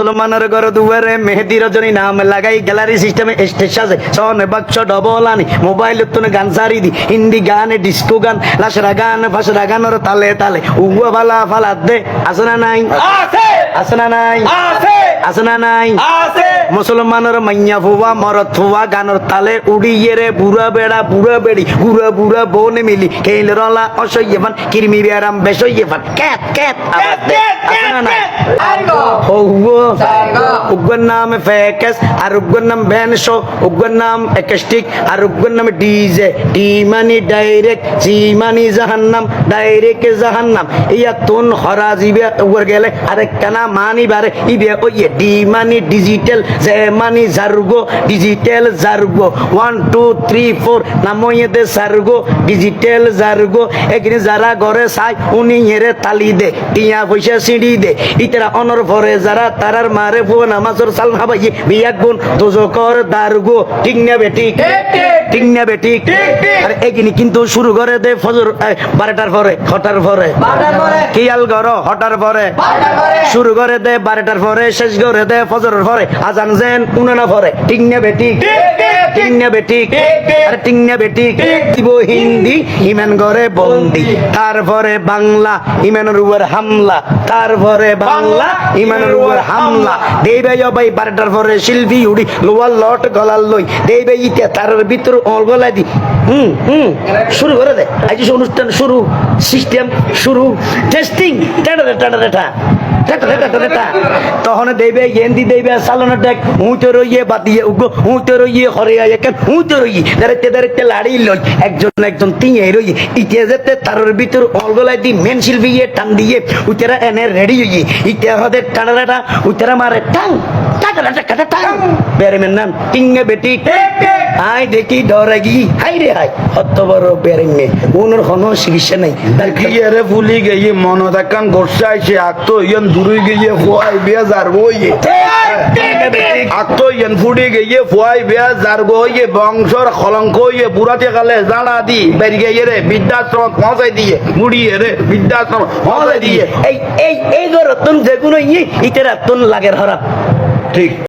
মুসলমানের ঘর দুয়ারে মেহেদি রজনী নাম লাগাই গ্যালারি সিস্টেমে স্টেজ সাজে। সনে বাক্স ডবল আনি মোবাইল তুনে গান সারি দি। হিন্দি গানে ডিস্কো গান লাসরা গান ফাসরা গানের তালে তালে। উগুয়া ফালা ফালা দে আছে না নাই? আছে। আছে না নাই? আছে। আছে না নাই? আছে। মুসলমানের মাইয়া ফুয়া মরত ফুয়া গানের তালে উড়িয়ে রে বুড়া বেড়া বুড়া বেড়ি বুড়া বুড়া বনে মিলি। খেল রলা অসহ্য ফান কিরমি বেড়াম বেসইয়ে ফান ক্যাত ক্যাত আবার দে। আছে না নাই? উগ্র নাম ফেকেস, আর উগ্র নাম ভ্যানশো উগ্র নাম একাস্টিক, আর উগ্র নাম ডিজে। ডি মানি ডাইরেক্ট জি মানি জাহান্নাম, ডাইরেক্ট জাহান্নাম। ইয়া তুন হরা জিবে উগ্র গেলে আরেক কানা মানি বারে, ইবে ওইয়ে ডি মানি ডিজিটাল জে মানি জারগো, ডিজিটাল জারগো। ওয়ান, টু, থ্রি, ফোর নাম দে সারগো ডিজিটাল জারগো। এখানে যারা ঘরে চাই উনি এরে তালি দে, টিয়া পয়সা সিঁড়ি দে। ইতারা অনর ভরে যারা, তারার মারে ফুয়া নামাজর সাল ভাবাই বিয়াক গুণ দুজকর দারগো ঠিক না বেটি ঠিক? না বেটি আর এগিনি কিন্তু শুরু করে দে ফজর বারোটার পরে হটার পরে? কিয়াল গর হটার পরে। শুরু করে দে বারোটার পরে শেষ করে দে ফজরের পরে। আজান যেন উনানা পরে। ঠিক না বেটি ঠিক? না বেটি আর ঠিক না বেটি দিব হিন্দি ইমান করে বন্দি। তারপরে বাংলা ইমানের উপর হামলা। তারপরে বাংলা ইমানের উপর হামলা। দেবে ভাই বারোটার পরে শিল্পী উড়ি লোয়ার লট গলার লই। দেবে ইতে তার ভিতর অল গলায় দি। হুম হুম। শুরু করে দে। আজ অনুষ্ঠান শুরু। সিস্টেম শুরু। টেস্টিং টাটা টাটা টাটা তখন দেবে এন্দি দেবে সালনা ডেক হুঁতে রইয়ে, বাদিয়ে উগো হুঁতে রইয়ে, হরিয়া একে হুঁতে রইয়ে দাঁড়াইতে দাঁড়াইতে লাড়ি লই একজন একজন তিয়ে রই ইতিয়া যেতে তারের ভিতর অলগলাই দি মেন শিল্পী টান দিয়ে, উতেরা এনে রেডি হইয়ে। ইতে হদের টানাটা উতেরা মারে টাং টাটা টাটা টাং। বেরেমের নাম টিঙ্গে বেটি। আই দেখি ডরে হাই রে হাই হত বড় বেরেমে উনোর কোনো চিকিৎসা নাই। তার কি কিয়ারে ফুলি গিয়ে মনত একখান গোসা আইছে আকতো ইয়ান দূরে গিয়ে ফুয়াই বিয়া যার বইয়ে আকতো ইয়ান ফুড়ি গিয়ে ফুয়াই বিয়া যার বইয়ে বংশর কলঙ্ক হইয়ে বুড়াতে কালে জানা দি বেরি গিয়ে রে বৃদ্ধাশ্রম পৌঁছাই দিয়ে মুড়িয়ে রে বৃদ্ধাশ্রম পৌঁছাই দিয়ে। এই এই এই গরতন যেগুলো ইয়ে ইতেরা তুন লাগের ঠিক